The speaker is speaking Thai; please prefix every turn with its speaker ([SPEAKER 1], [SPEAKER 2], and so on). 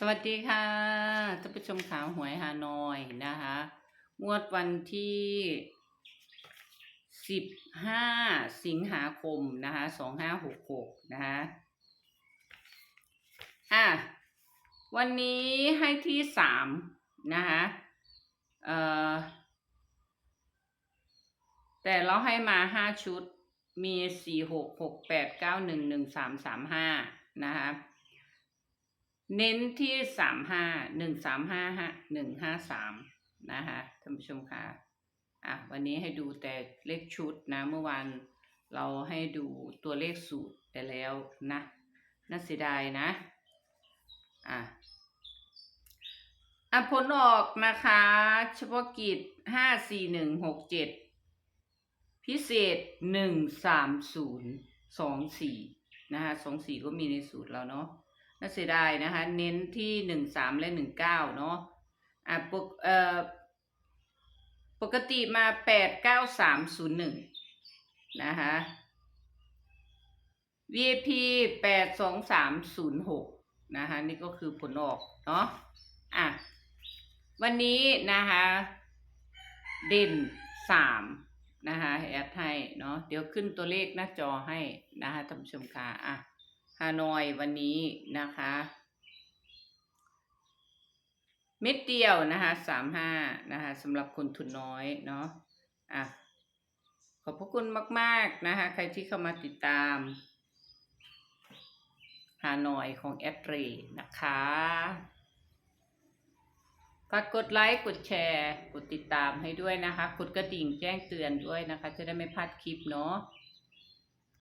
[SPEAKER 1] สวัสดีค่ะท่านผู้ชมข่าวหวยฮานอยนะคะ งวดวันที่สิบห้าสิงหาคมนะคะสองห้าหกหกนะคะอะวันนี้ให้ที่สามนะคะเอ่อแต่เราให้มาห้าชุดมีสี่หกหกแปดเก้าหนึ่งหนึ่งสามสามห้านะคะ เน้นที่สามห้าหนึ่งสามห้าห้าหนึ่งห้าสามนะคะท่านผู้ชมคะอะวันนี้ให้ดูแต่เลขชุดนะเมื่อวานเราให้ดูตัวเลขสูตรไปแล้วนะน่าเสียดายนะอะอะผลออกนะคะ เฉพาะกิจห้าสี่หนึ่งหกเจ็ดพิเศษหนึ่งสามศูนย์สองสี่นะคะสองสี่ก็มีในสูตรเราเนาะ น่าเสียดายนะคะ เน้นที่หนึ่งสามและหนึ่งเก้าเนาะอะปกเอ่อปกติมาแปดเก้าสามศูนย์หนึ่งนะคะ VIP แปดสองสามศูนย์หกนะคะ นี่ก็คือผลออกเนาะอะวันนี้นะคะ เด่นสามนะคะแอดให้เนาะเดี๋ยวขึ้นตัวเลขหน้าจอให้นะคะท่านผู้ชมค่ะอะ ฮานอยวันนี้นะคะ เม็ดเดียวนะคะสามห้านะคะสำหรับคนทุนน้อยเนาะอะขอบพระคุณมาก ๆ นะคะ ใครที่เข้ามาติดตามฮานอยของแอดเรนะคะฝากกดไลค์กดแชร์ กดติดตามให้ด้วยนะคะ กดกระดิ่งแจ้งเตือนด้วยนะคะ จะได้ไม่พลาดคลิปเนาะ